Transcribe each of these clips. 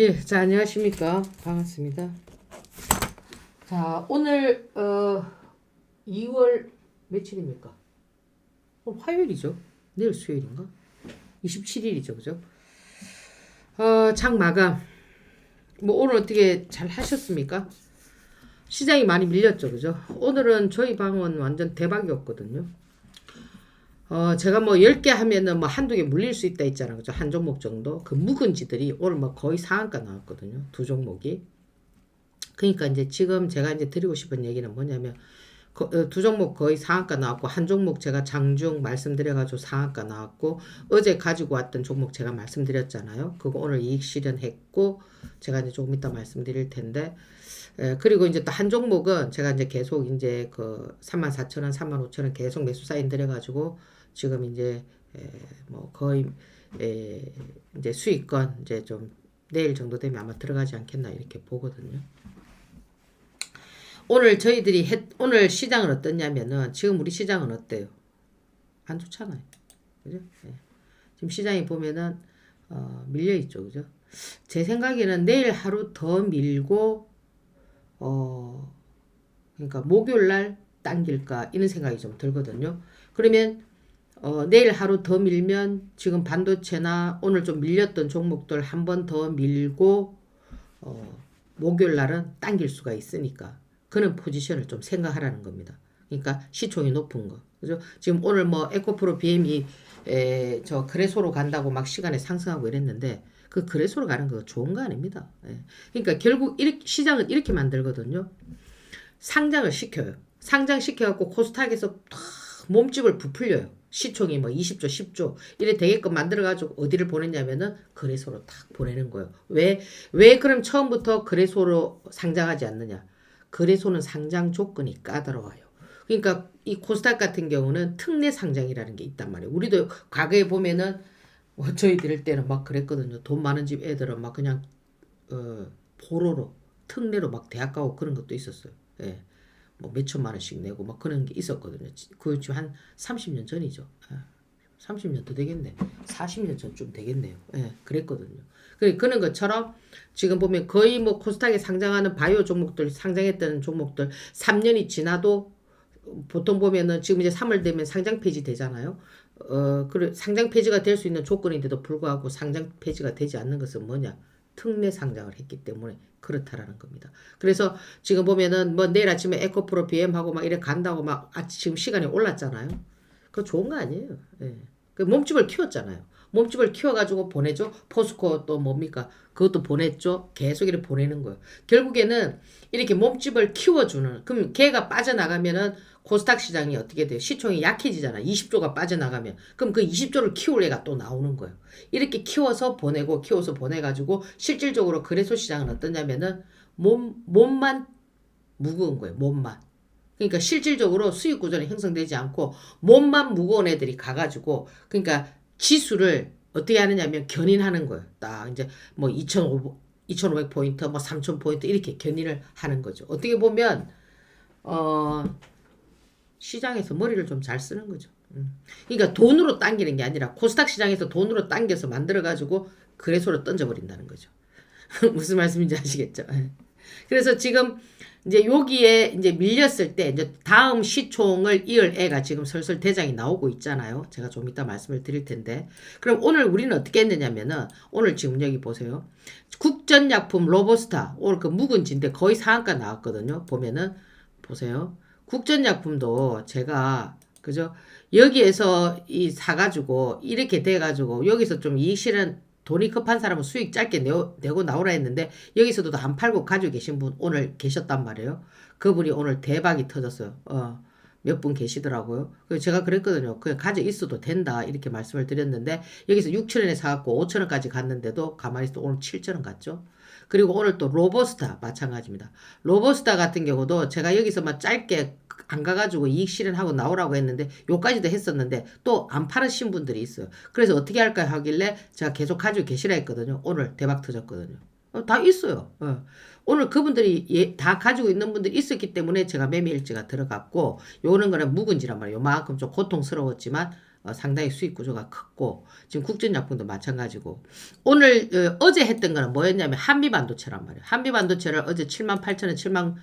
예, 자 안녕하십니까 반갑습니다. 자 오늘 어 2월 며칠입니까? 오늘 화요일이죠. 내일 수요일인가? 27일이죠, 그죠? 어 장 마감. 뭐 오늘 어떻게 잘 하셨습니까? 시장이 많이 밀렸죠, 그죠? 오늘은 저희 방은 완전 대박이었거든요. 어, 제가 뭐 10개 하면은 뭐 한두 개 물릴 수 있다 있잖아요. 그죠? 한 종목 정도. 그 묵은지들이 오늘 뭐 거의 상한가 나왔거든요. 두 종목이. 그러니까 이제 지금 제가 이제 드리고 싶은 얘기는 뭐냐면 거- 어, 두 종목 거의 상한가 나왔고 한 종목 제가 장중 말씀드려가지고 상한가 나왔고 어제 가지고 왔던 종목 제가 말씀드렸잖아요. 그거 오늘 이익 실현했고 제가 이제 조금 이따 말씀드릴 텐데 에, 그리고 이제 또 한 종목은 제가 이제 계속 이제 그 34,000원, 35,000원 계속 매수 사인 들여가지고 지금 이제 에, 뭐 거의 에, 이제 수익권 이제 좀 내일 정도 되면 아마 들어가지 않겠나 이렇게 보거든요. 오늘 저희들이 했, 오늘 시장은 어떻냐면은 지금 우리 시장은 어때요? 안 좋잖아요. 그죠? 예. 지금 시장이 보면은 어, 밀려 있죠. 그죠? 제 생각에는 내일 하루 더 밀고 어 그러니까 목요일 날 당길까 이런 생각이 좀 들거든요. 그러면 어, 내일 하루 더 밀면 지금 반도체나 오늘 좀 밀렸던 종목들 한 번 더 밀고 어, 목요일 날은 당길 수가 있으니까 그런 포지션을 좀 생각하라는 겁니다. 그러니까 시총이 높은 거. 그죠? 지금 오늘 뭐 에코프로 BM이 에, 저 그래소로 간다고 막 시간에 상승하고 이랬는데 그 그래소로 가는 거 좋은 거 아닙니다. 예. 그러니까 결국 이렇게 시장은 이렇게 만들거든요. 상장을 시켜요. 상장시켜갖고 코스닥에서 탁 몸집을 부풀려요. 시총이 뭐 20조, 10조 이래 되게끔 만들어가지고 어디를 보냈냐면은 거래소로 탁 보내는 거예요. 왜? 왜 그럼 처음부터 거래소로 상장하지 않느냐? 거래소는 상장 조건이 까다로워요. 그러니까 이 코스닥 같은 경우는 특례 상장이라는 게 있단 말이에요. 우리도 과거에 보면은 뭐 저희 들을 때는 막 그랬거든요. 돈 많은 집 애들은 막 그냥 어 보로로 특례로 막 대학 가고 그런 것도 있었어요. 예. 뭐 몇천만 원씩 내고 막 그런 게 있었거든요. 그 지금 한 30년 전이죠. 예. 30년 더 되겠네. 40년 전쯤 되겠네요. 예, 그랬거든요. 그 그런 것처럼 지금 보면 거의 뭐 코스닥에 상장하는 바이오 종목들 상장했던 종목들 3년이 지나도 보통 보면은 지금 이제 3월 되면 상장 폐지 되잖아요. 어, 그래 상장 폐지가 될 수 있는 조건인데도 불구하고 상장 폐지가 되지 않는 것은 뭐냐? 특례 상장을 했기 때문에 그렇다라는 겁니다. 그래서 지금 보면은 뭐 내일 아침에 에코프로 BM하고 막 이래 간다고 막 아, 지금 시간이 올랐잖아요. 그거 좋은 거 아니에요. 예. 그 몸집을 키웠잖아요. 몸집을 키워가지고 보내죠. 포스코 또 뭡니까? 그것도 보냈죠. 계속 이렇게 보내는 거예요. 결국에는 이렇게 몸집을 키워주는, 그럼 걔가 빠져나가면은 코스닥 시장이 어떻게 돼요? 시총이 약해지잖아. 20조가 빠져나가면. 그럼 그 20조를 키울 애가 또 나오는 거예요. 이렇게 키워서 보내고, 키워서 보내가지고, 실질적으로 거래소 시장은 어떠냐면은, 몸, 몸만 무거운 거예요. 몸만. 그러니까 실질적으로 수익 구조는 형성되지 않고 몸만 무거운 애들이 가가지고 그러니까 지수를 어떻게 하느냐면 견인하는 거예요. 딱 이제 뭐 2,500, 2,500 포인트, 뭐 3,000 포인트 이렇게 견인을 하는 거죠. 어떻게 보면 어 시장에서 머리를 좀 잘 쓰는 거죠. 음. 그러니까 돈으로 당기는 게 아니라 코스닥 시장에서 돈으로 당겨서 만들어 가지고 거래소로 던져 버린다는 거죠. 무슨 말씀인지 아시겠죠? 예. 그래서 지금 이제 여기에 이제 밀렸을 때 이제 다음 시총을 이을 애가 지금 슬슬 대장이 나오고 있잖아요. 제가 좀 이따 말씀을 드릴 텐데. 그럼 오늘 우리는 어떻게 했느냐면은 오늘 지금 여기 보세요. 국전약품 로버스타 오늘 그 묵은지인데 거의 상한가 나왔거든요. 보면은 보세요. 국전약품도 제가 그죠? 여기에서 이 사가지고 이렇게 돼가지고 여기서 좀 이익 실현 돈이 급한 사람은 수익 짧게 내고, 나오라 했는데 여기서도 안 팔고 가지고 계신 분 오늘 계셨단 말이에요. 그분이 오늘 대박이 터졌어요. 어, 몇분 계시더라고요. 제가 그랬거든요. 그냥 가져 있어도 된다 이렇게 말씀을 드렸는데 여기서 6천원에 사갖고 5천원까지 갔는데도 가만히 있어 오늘 7천원 갔죠. 그리고 오늘 또 로버스타 마찬가지입니다. 로버스타 같은 경우도 제가 여기서만 짧게 안 가가지고 이익 실현하고 나오라고 했는데 요까지도 했었는데 또 안 팔으신 분들이 있어요. 그래서 어떻게 할까 하길래 제가 계속 가지고 계시라 했거든요. 오늘 대박 터졌거든요. 어, 다 있어요. 어. 오늘 그분들이 예, 다 가지고 있는 분들이 있었기 때문에 제가 매매 일지가 들어갔고 요는 거는 묵은지란 말이에요. 요만큼 좀 고통스러웠지만 어, 상당히 수익 구조가 컸고 지금 국전약품도 마찬가지고 오늘 어, 제 했던 거는 뭐였냐면 한미 반도체란 말이에요. 한미 반도체를 어제 7만 8천 원, 7만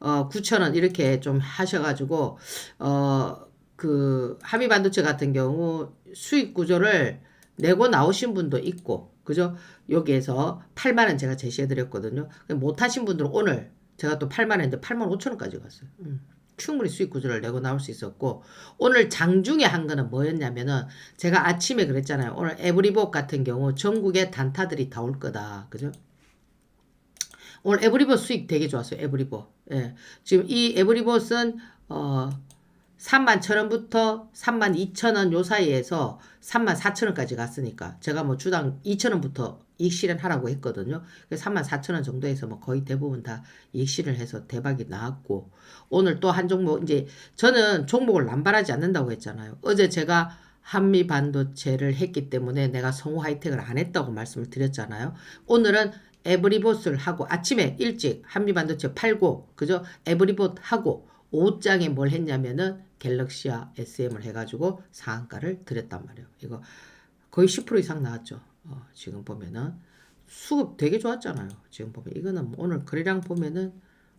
어, 9천 원 이렇게 좀 하셔가지고 어 그 한미 반도체 같은 경우 수익 구조를 내고 나오신 분도 있고 그죠? 여기에서 8만 원 제가 제시해 드렸거든요. 못 하신 분들은 오늘 제가 또 8만 원인데 8만 5천 원까지 갔어요. 음. 충분히 수익 구조를 내고 나올 수 있었고 오늘 장중에 한 거는 뭐였냐면은 제가 아침에 그랬잖아요. 오늘 에브리봇 같은 경우 전국에 단타들이 다 올 거다. 그죠? 오늘 에브리봇 수익 되게 좋았어요. 에브리봇. 예. 지금 이 에브리봇은 어 3만 천원부터 3만 2천원 요 사이에서 3만 4천원까지 갔으니까 제가 뭐 주당 2천원부터 이익 실현하라고 했거든요. 그래서 3만 4천원 정도에서 뭐 거의 대부분 다 이익 실현 해서 대박이 나왔고 오늘 또 한 종목 이제 저는 종목을 남발하지 않는다고 했잖아요. 어제 제가 한미 반도체를 했기 때문에 내가 성우 하이텍을 안 했다고 말씀을 드렸잖아요. 오늘은 에브리봇을 하고 아침에 일찍 한미 반도체 팔고 그죠? 에브리봇 하고 오후장에 뭘 했냐면은 갤럭시아 SM을 해가지고 상한가를 드렸단 말이에요. 이거 거의 10% 이상 나왔죠. 어, 지금 보면은 수급 되게 좋았잖아요. 지금 보면 이거는 뭐 오늘 거래량 보면은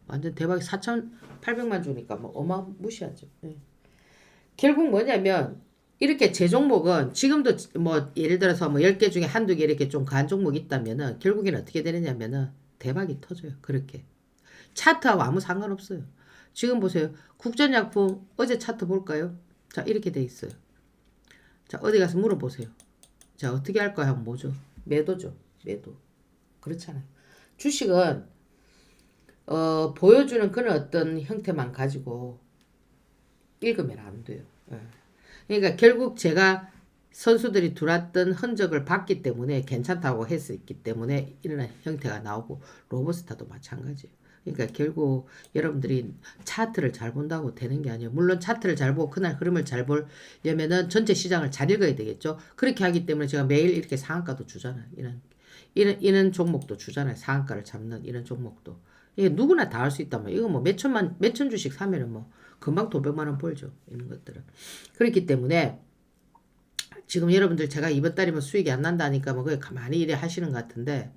완전 대박이 4,800만 주니까 뭐 어마무시하죠. 예. 결국 뭐냐면 이렇게 제 종목은 지금도 뭐 예를 들어서 뭐 10개 중에 한두 개 이렇게 좀 간 종목이 있다면은 결국에는 어떻게 되느냐면은 대박이 터져요. 그렇게. 차트하고 아무 상관없어요. 지금 보세요. 국전약품 어제 차트 볼까요? 자 이렇게 돼 있어요. 자 어디 가서 물어보세요. 자 어떻게 할까요? 하면 뭐죠? 매도죠. 매도. 그렇잖아요. 주식은 어, 보여주는 그런 어떤 형태만 가지고 읽으면 안 돼요. 예. 그러니까 결국 제가 선수들이 들어왔던 흔적을 봤기 때문에 괜찮다고 했었기 때문에 이런 형태가 나오고 로버스타도 마찬가지예요. 그러니까 결국 여러분들이 차트를 잘 본다고 되는 게 아니에요. 물론 차트를 잘 보고 그날 흐름을 잘 보려면은 전체 시장을 잘 읽어야 되겠죠. 그렇게 하기 때문에 제가 매일 이렇게 상한가도 주잖아요. 이런 이런 이런 종목도 주잖아요. 상한가를 잡는 이런 종목도. 이게 누구나 다 할수 말이에요. 이거 뭐 몇천만 몇천 주씩 사면은 뭐 금방 도백만 원 벌죠. 이런 것들은. 그렇기 때문에 지금 여러분들 제가 이번 달이면 수익이 안 난다니까 뭐 그게 가만히 이래 하시는 것 같은데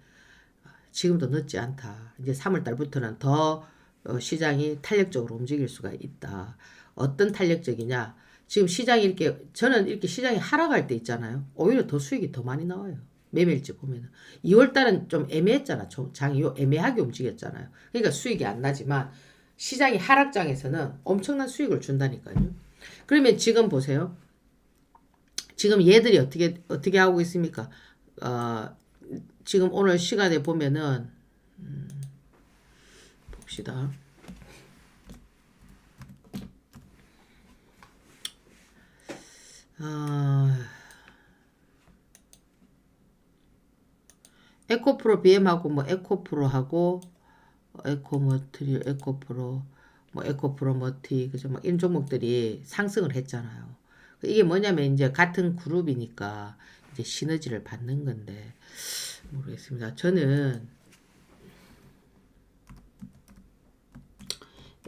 지금도 늦지 않다. 이제 3월 달부터는 더 어, 시장이 탄력적으로 움직일 수가 있다. 어떤 탄력적이냐? 지금 시장이 이렇게 저는 이렇게 시장이 하락할 때 있잖아요. 오히려 더 수익이 더 많이 나와요. 매매일지 보면은 2월 달은 좀 애매했잖아. 좀 장이 요 애매하게 움직였잖아요. 그러니까 수익이 안 나지만 시장이 하락장에서는 엄청난 수익을 준다니까요. 그러면 지금 보세요. 지금 얘들이 어떻게 어떻게 하고 있습니까? 어, 지금 오늘 시간에 보면은 음, 봅시다. 아, 에코프로 BM하고 뭐 에코프로하고 에코머트리 에코프로 뭐 에코프로 머티 그죠 막 이런 종목들이 상승을 했잖아요. 이게 뭐냐면 이제 같은 그룹이니까 이제 시너지를 받는 건데 모르겠습니다. 저는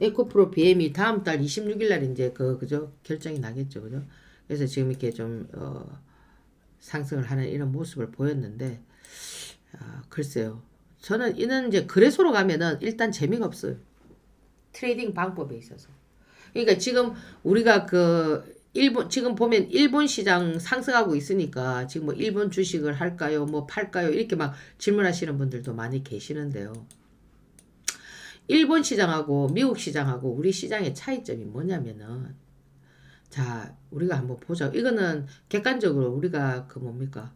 에코프로 BM이 다음 달 26일 날 이제 그 그죠 결정이 나겠죠, 그죠? 그래서 지금 이렇게 좀 어, 상승을 하는 이런 모습을 보였는데 아, 글쎄요. 저는 이는 이제 거래소로 가면은 일단 재미가 없어요. 트레이딩 방법에 있어서. 그러니까 지금 우리가 그 일본 지금 보면 일본 시장 상승하고 있으니까 지금 뭐 일본 주식을 할까요? 뭐 팔까요? 이렇게 막 질문하시는 분들도 많이 계시는데요. 일본 시장하고 미국 시장하고 우리 시장의 차이점이 뭐냐면은 자 우리가 한번 보자. 이거는 객관적으로 우리가 그 뭡니까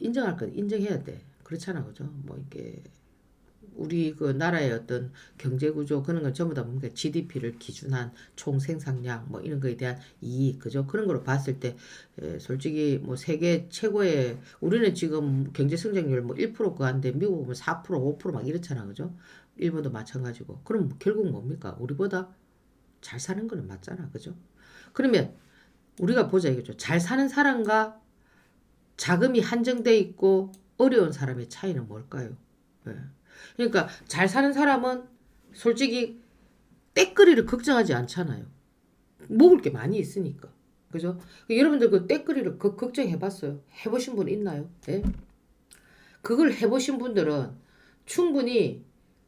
인정할 건 인정해야 돼. 그렇잖아, 그죠? 뭐 이게 우리 그 나라의 어떤 경제 구조 그런 건 전부 다 뭡니까? GDP를 기준한 총 생산량 뭐 이런 거에 대한 이익 그죠? 그런 거로 봤을 때 에, 솔직히 뭐 세계 최고의 우리는 지금 경제 성장률 뭐 1% 그한데 미국은 4% 5%막 이렇잖아. 그죠? 일본도 마찬가지고. 그럼 결국 뭡니까? 우리보다 잘 사는 거는 맞잖아. 그죠? 그러면 우리가 보자 이거죠. 잘 사는 사람과 자금이 한정돼 있고 어려운 사람의 차이는 뭘까요? 네. 그러니까 잘 사는 사람은 솔직히 때거리를 걱정하지 않잖아요. 먹을 게 많이 있으니까. 그죠? 여러분들 그 떼거리를 그 걱정해 봤어요? 해 보신 분 있나요? 예? 그걸 해 보신 분들은 충분히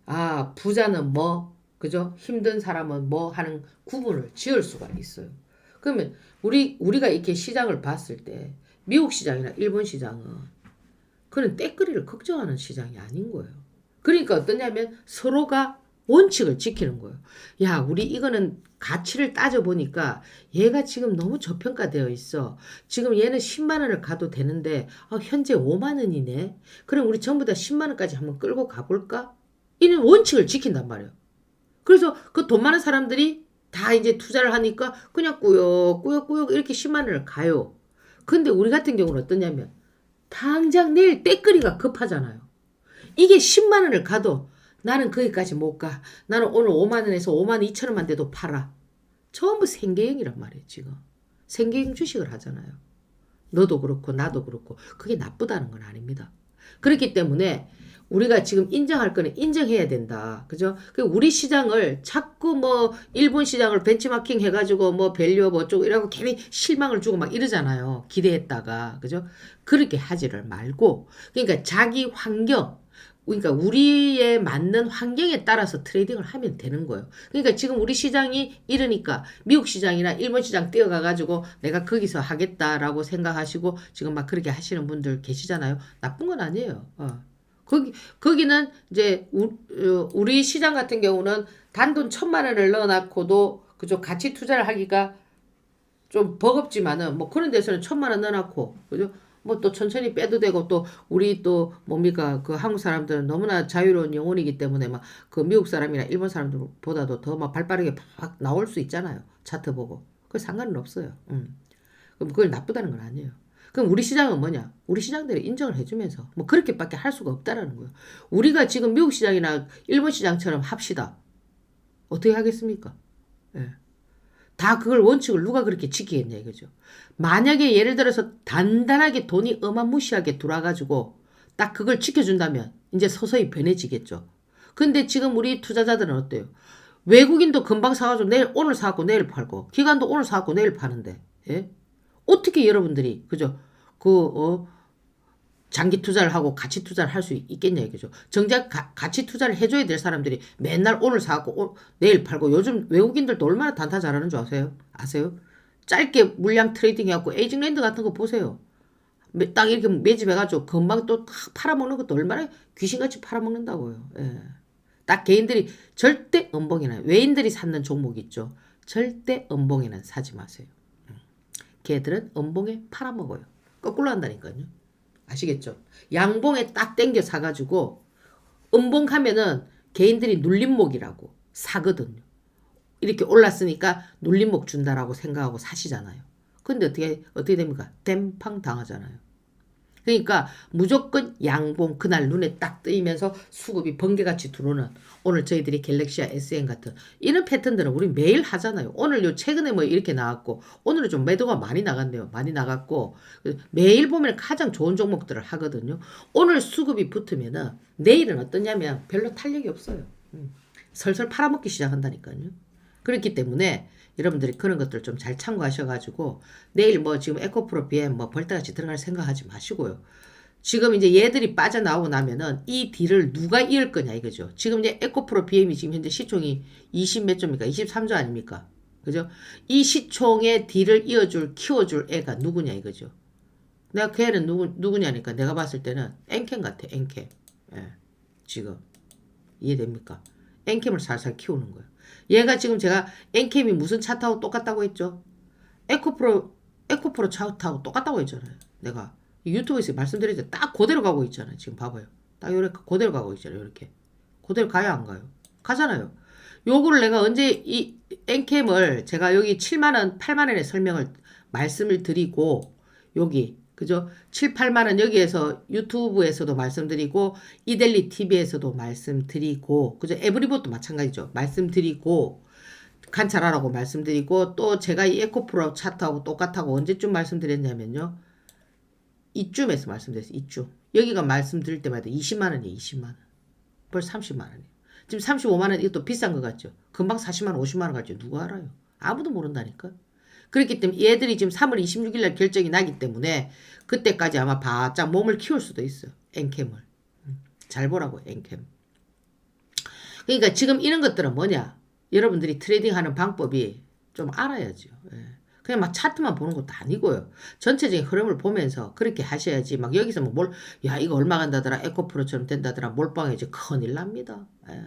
아 부자는 뭐 그죠? 힘든 사람은 뭐 하는 구분을 지을 수가 있어요. 그러면 우리 우리가 이렇게 시장을 봤을 때 미국 시장이나 일본 시장은 그런 떼거리를 걱정하는 시장이 아닌 거예요. 그러니까 어떠냐면 서로가 원칙을 지키는 거예요. 야, 우리 이거는 가치를 따져보니까 얘가 지금 너무 저평가되어 있어. 지금 얘는 10만 원을 가도 되는데 아, 현재 5만 원이네. 그럼 우리 전부 다 10만 원까지 한번 끌고 가볼까? 이런 원칙을 지킨단 말이에요. 그래서 그 돈 많은 사람들이 다 이제 투자를 하니까 그냥 꾸역꾸역꾸역 이렇게 10만 원을 가요. 근데 우리 같은 경우는 어떠냐면 당장 내일 떼거리가 급하잖아요. 이게 10만 원을 가도 나는 거기까지 못 가. 나는 오늘 5만 원에서 5만 2천 원만 돼도 팔아. 전부 생계형이란 말이에요, 지금. 생계형 주식을 하잖아요. 너도 그렇고 나도 그렇고 그게 나쁘다는 건 아닙니다. 그렇기 때문에 우리가 지금 인정할 거는 인정해야 된다. 그죠? 그 우리 시장을 자꾸 뭐 일본 시장을 벤치마킹 해가지고 뭐 밸류 뭐 어쩌고 이러고 괜히 실망을 주고 막 이러잖아요. 기대했다가. 그죠? 그렇게 하지를 말고 그러니까 자기 환경 그러니까 우리에 맞는 환경에 따라서 트레이딩을 하면 되는 거예요. 그러니까 지금 우리 시장이 이러니까 미국 시장이나 일본 시장 뛰어가가지고 내가 거기서 하겠다라고 생각하시고 지금 막 그렇게 하시는 분들 계시잖아요. 나쁜 건 아니에요. 어. 거기 거기는 이제 우, 어, 우리 시장 같은 경우는 단돈 천만 원을 넣어놨고도 그죠 가치 투자를 하기가 좀 버겁지만은 뭐 그런 데서는 천만 원 넣어놨고 그죠 뭐 또 천천히 빼도 되고 또 우리 또 뭡니까 그 한국 사람들은 너무나 자유로운 영혼이기 때문에 막 그 미국 사람이나 일본 사람들보다도 더 막 발빠르게 막 나올 수 있잖아요 차트 보고 그 상관은 없어요. 음. 그럼 그걸 나쁘다는 건 아니에요. 그럼 우리 시장은 뭐냐? 우리 시장들이 인정을 해주면서 뭐 그렇게밖에 할 수가 없다라는 거예요. 우리가 지금 미국 시장이나 일본 시장처럼 합시다. 어떻게 하겠습니까? 예. 다 그걸 원칙을 누가 그렇게 지키겠냐 이거죠. 만약에 예를 들어서 단단하게 돈이 어마무시하게 돌아가지고 딱 그걸 지켜준다면 이제 서서히 변해지겠죠. 근데 지금 우리 투자자들은 어때요? 외국인도 금방 사가지고 내일 오늘 사갖고 내일 팔고 기관도 오늘 사갖고 내일 파는데 예? 어떻게 여러분들이 그죠? 그 어, 장기 투자를 하고 가치 투자를 할 수 있겠냐 이거죠. 정작 가, 가치 투자를 해줘야 될 사람들이 맨날 오늘 사갖고 오, 내일 팔고 요즘 외국인들도 얼마나 단타 잘하는 줄 아세요? 아세요? 짧게 물량 트레이딩 해갖고 에이징랜드 같은 거 보세요. 매- 딱 이렇게 매집해가지고 금방 또딱 팔아먹는 것도 얼마나 귀신같이 팔아먹는다고요. 예. 딱 개인들이 절대 음봉에는 외인들이 찾는 종목 있죠. 절대 음봉에는 사지 마세요. 음. 걔들은 음봉에 팔아먹어요. 거꾸로 한다니까요. 아시겠죠? 양봉에 딱 땡겨 사가지고 음봉하면은 개인들이 눌림목이라고 사거든요. 이렇게 올랐으니까 눌림목 준다라고 생각하고 사시잖아요. 근데 어떻게 어떻게 됩니까? 땜팡 당하잖아요. 그러니까 무조건 양봉 그날 눈에 딱 뜨이면서 수급이 번개같이 들어오는 오늘 저희들이 갤럭시아 SN 같은 이런 패턴들은 우리 매일 하잖아요. 오늘 요 최근에 뭐 이렇게 나왔고 오늘은 좀 매도가 많이 나갔네요. 많이 나갔고 매일 보면 가장 좋은 종목들을 하거든요. 오늘 수급이 붙으면은 내일은 어떠냐면 별로 탄력이 없어요. 음. 설설 팔아먹기 시작한다니까요. 그렇기 때문에 여러분들이 그런 것들 좀 잘 참고하셔가지고 내일 뭐 지금 에코프로 BM 뭐 벌떼같이 들어갈 생각하지 마시고요. 지금 이제 얘들이 빠져나오고 나면은 이 딜을 누가 이을 거냐 이거죠. 지금 이제 에코프로 BM이 지금 현재 시총이 20 몇 조입니까? 23조 아닙니까? 그죠? 이 시총의 딜을 이어줄 키워줄 애가 누구냐 이거죠. 내가 그 애는 누구 누구냐니까 내가 봤을 때는 앵캠 같아 앵캠. 예, 지금 이해됩니까? 앵캠을 살살 키우는 거예요. 얘가 지금 제가 앵캠이 무슨 차 타고 똑같다고 했죠? 에코프로 에코프로 차 타고 똑같다고 했잖아요. 내가 유튜브에서 말씀드렸죠. 딱 그대로 가고 있잖아요. 지금 봐봐요. 딱 이렇게 그대로 가고 있잖아요. 이렇게 그대로 가요 안 가요? 가잖아요. 요거를 내가 언제 이 앵캠을 제가 여기 7만 원, 8만 원의 설명을 말씀을 드리고 여기 그죠? 7, 8만 원 여기에서 유튜브에서도 말씀드리고 이델리 TV에서도 말씀드리고 그죠? 에브리봇도 마찬가지죠. 말씀드리고 관찰하라고 말씀드리고 또 제가 이 에코프로 차트하고 똑같다고 언제쯤 말씀드렸냐면요. 이쯤에서 말씀드렸어요. 이쯤. 여기가 말씀드릴 때마다 20만 원이에요. 20만 원. 벌써 30만 원이에요. 지금 35만 원 이것도 비싼 것 같죠? 금방 40만 원, 50만 원 같죠? 누가 알아요? 아무도 모른다니까. 그렇기 때문에 얘들이 지금 3월 26일 날 결정이 나기 때문에 그때까지 아마 바짝 몸을 키울 수도 있어요. 엔캠을. 음, 잘 보라고 엔캠. 그러니까 지금 이런 것들은 뭐냐? 여러분들이 트레이딩 하는 방법이 좀 알아야죠. 예. 그냥 막 차트만 보는 것도 아니고요. 전체적인 흐름을 보면서 그렇게 하셔야지. 막 여기서 뭐 뭘, 야, 이거 얼마 간다더라. 에코프로처럼 된다더라. 몰빵해지. 큰일 납니다. 예.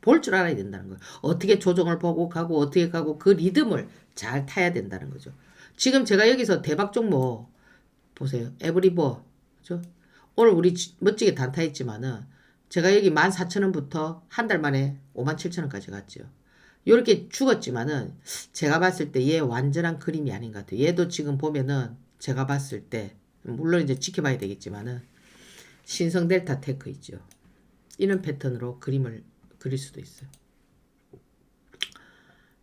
볼 줄 알아야 된다는 거예요. 어떻게 조정을 보고 가고, 어떻게 가고, 그 리듬을 잘 타야 된다는 거죠. 지금 제가 여기서 대박 종목, 보세요. 에브리버. 그죠? 오늘 우리 지- 멋지게 단타했지만은, 제가 여기 14,000원부터 한 달 만에 57,000원까지 갔죠. 요렇게 죽었지만은 제가 봤을 때 얘 완전한 그림이 아닌 것 같아요. 얘도 지금 보면은 제가 봤을 때 물론 이제 지켜봐야 되겠지만은 신성 델타 테크 있죠. 이런 패턴으로 그림을 그릴 수도 있어요.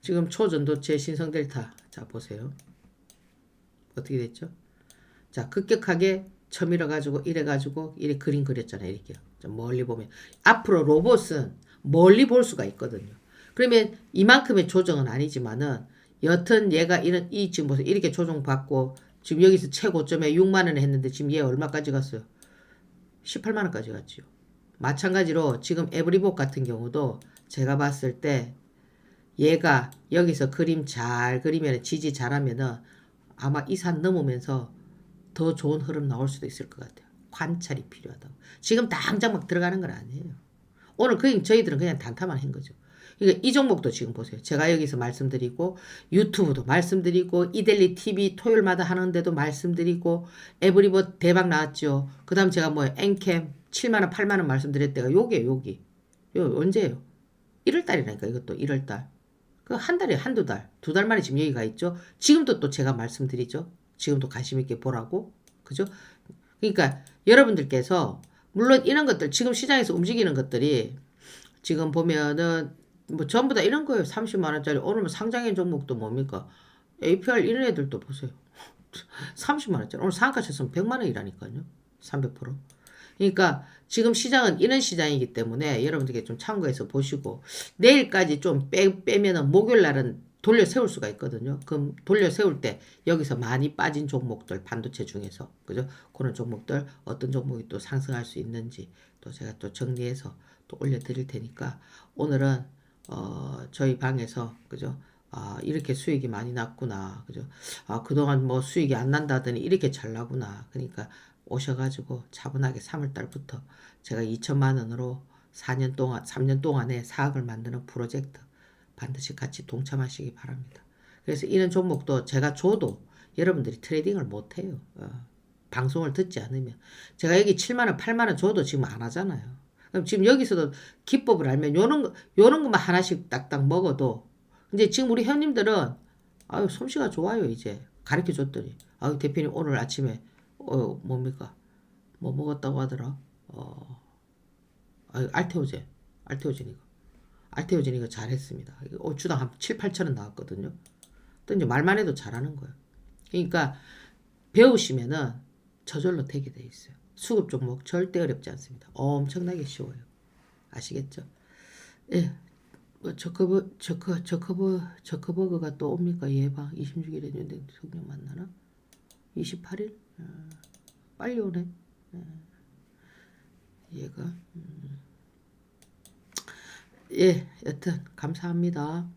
지금 초전도체 신성 델타 자 보세요. 어떻게 됐죠? 자 급격하게 쳐밀어 가지고 이래 가지고 이래 그림 그렸잖아요. 이렇게요. 좀 멀리 보면 앞으로 로봇은 멀리 볼 수가 있거든요. 그러면 이만큼의 조정은 아니지만은 여튼 얘가 이런 이 지금 보세요. 이렇게 조정 받고 지금 여기서 최고점에 6만 원에 했는데 지금 얘 얼마까지 갔어요? 18만 원까지 갔지요. 마찬가지로 지금 에브리복 같은 경우도 제가 봤을 때 얘가 여기서 그림 잘 그리면 지지 잘하면은 아마 이 산 넘으면서 더 좋은 흐름 나올 수도 있을 것 같아요. 관찰이 필요하다고. 지금 당장 막 들어가는 건 아니에요. 오늘 그냥 저희들은 그냥 단타만 한 거죠. 그러니까 이 종목도 지금 보세요. 제가 여기서 말씀드리고 유튜브도 말씀드리고 이델리 TV 토요일마다 하는데도 말씀드리고 에브리버 대박 나왔죠. 그다음 제가 뭐 엔캠 7만 원, 8만 원 말씀드릴 때가 요게 여기. 요 언제예요? 1월 달이라니까 이것도 1월 달. 그 한 달에 한두 달, 두 달 만에 지금 여기 가 있죠. 지금도 또 제가 말씀드리죠. 지금도 관심 있게 보라고. 그죠? 그러니까 여러분들께서 물론 이런 것들 지금 시장에서 움직이는 것들이 지금 보면은 뭐 전부 다 이런 거예요. 30만 원짜리 오늘 뭐 상장인 종목도 뭡니까? APR 이런 애들도 보세요. 30만 원짜리 오늘 상가 쳤으면 100만 원이라니까요. 300%. 그러니까 지금 시장은 이런 시장이기 때문에 여러분들께 좀 참고해서 보시고 내일까지 좀 빼, 빼면은 목요일 날은 돌려 세울 수가 있거든요. 그럼 돌려 세울 때 여기서 많이 빠진 종목들 반도체 중에서 그죠? 그런 종목들 어떤 종목이 또 상승할 수 있는지 또 제가 또 정리해서 또 올려드릴 테니까 오늘은 어 저희 방에서 그죠? 아 이렇게 수익이 많이 났구나 그죠? 아 그동안 뭐 수익이 안 난다더니 이렇게 잘 나구나 그러니까 오셔가지고 차분하게 3월 달부터 제가 2천만 원으로 4년 동안 3년 동안에 사학을 만드는 프로젝트 반드시 같이 동참하시기 바랍니다. 그래서 이런 종목도 제가 줘도 여러분들이 트레이딩을 못해요. 어, 방송을 듣지 않으면 제가 여기 7만 원, 8만 원 줘도 지금 안 하잖아요. 그럼 지금 여기서도 기법을 알면 요런 거 요런 것만 하나씩 딱딱 먹어도 이제 지금 우리 회원님들은 아유 솜씨가 좋아요 이제 가르쳐 줬더니 아유 대표님 오늘 아침에 어 뭡니까? 뭐 먹었다고 하더라? 어 알테오젠 이거 알테오젠 이거 잘했습니다. 어, 주당 한 7, 8천 원 나왔거든요. 또 이제 말만 해도 잘하는 거예요. 그러니까 배우시면은 저절로 되게 돼 있어요. 수급 종목 절대 어렵지 않습니다. 엄청나게 쉬워요. 아시겠죠? 예. 뭐 저커버 저커 저커버 저커버거가 또 옵니까? 예방. 26일에 연대 성령 만나나? 28일? 어, 빨리 오네 어, 얘가 음. 예 여튼 감사합니다.